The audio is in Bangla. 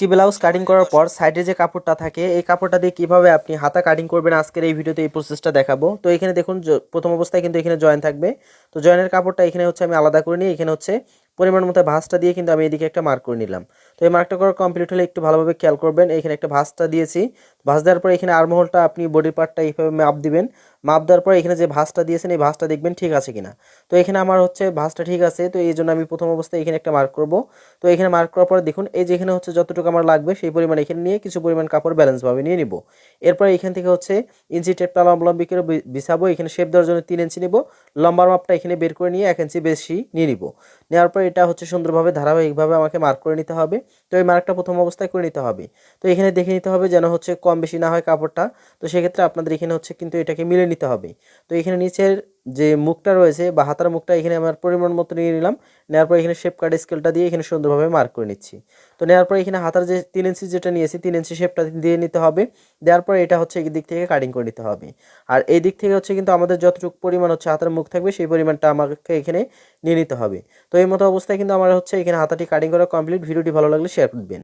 একটি ব্লাউজ কাটিং করার পর সাইডে যে কাপড়টা থাকে, এই কাপড়টা দিয়ে কীভাবে আপনি হাতা কাটিং করবেন আজকের এই ভিডিওতে এই প্রসেসটা দেখাবো। তো এখানে দেখুন প্রথম অবস্থায় কিন্তু এখানে জয়েন থাকবে। তো জয়েনের কাপড়টা এখানে হচ্ছে আমি আলাদা করে নিই এখানে হচ্ছে পরিমাণ মতো ভাঁজটা দিয়ে কিন্তু আমি এদিকে একটা মার্ক করে নিলাম। তো এই মার্কটা করা কমপ্লিট হলে একটু ভালোভাবে খেয়াল করবেন, এখানে একটা ভাঁজটা দিয়েছি। ভাঁজ দেওয়ার পর এখানে আর্মহোলটা আপনি বডি পার্টটা এইভাবে মাপ দিবেন। মাপ দেওয়ার পরে এখানে যে ভাঁজটা দিয়েছেন, এই ভাঁজটা দেখবেন ঠিক আছে কিনা। তো এখানে আমার হচ্ছে ভাঁজটা ঠিক আছে, তো এই জন্য আমি প্রথম অবস্থায় এখানে একটা মার্ক করব। তো এখানে মার্ক করার পরে দেখুন, এই যে এখানে হচ্ছে যতটুকু আমার লাগবে সেই পরিমাণ এখানে নিয়ে কিছু পরিমাণ কাপড় ব্যালেন্সভাবে নিয়ে নিব। এরপর এখান থেকে হচ্ছে ইঞ্চি টেপটা লম্বালম্বি করে বিছাবো, এখানে শেপ দেওয়ার জন্য তিন ইঞ্চি নিব। লম্বার মাপটা এখানে বের করে নিয়ে এক ইঞ্চি বেশি নিয়ে নিব। নেওয়ার পর এটা হচ্ছে সুন্দরভাবে ধারাবাহিকভাবে আমাকে মার্ক করে নিতে হবে। তো এই মার্কটা প্রথম অবস্থায় করে নিতে হবে। তো এখানে দেখে নিতে হবে যেন হচ্ছে কম বেশি না হয় কাপড়টা। তো সেক্ষেত্রে আপনাদের এখানে হচ্ছে কিন্তু এটাকে মিলে নিতে হবে। তো এখানে নিচের যে মুখটা রয়েছে বা হাতার মুখটা এখানে আমার পরিমাণ মতো নিয়ে নিলাম। নেওয়ার পর এখানে শেপ কাট স্কেলটা দিয়ে এখানে সুন্দরভাবে মার্ক করে নিচ্ছি। তো নেওয়ার পর এখানে হাতার যে তিন ইঞ্চি যেটা নিয়েছি, তিন ইঞ্চি শেপটা দিয়ে নিতে হবে। দেওয়ার পর এটা হচ্ছে এই দিক থেকে কাটিং করে নিতে হবে। আর এই দিক থেকে হচ্ছে কিন্তু আমাদের যতটুকু পরিমাণ হচ্ছে হাতার মুখ থাকবে, সেই পরিমাণটা আমাকে এখানে নিয়ে নিতে হবে। তো এই মতো অবস্থায় কিন্তু আমার হচ্ছে এখানে হাতাটি কাটিং করা কমপ্লিট ভিডিওটি ভালো লাগলে শেয়ার করবেন।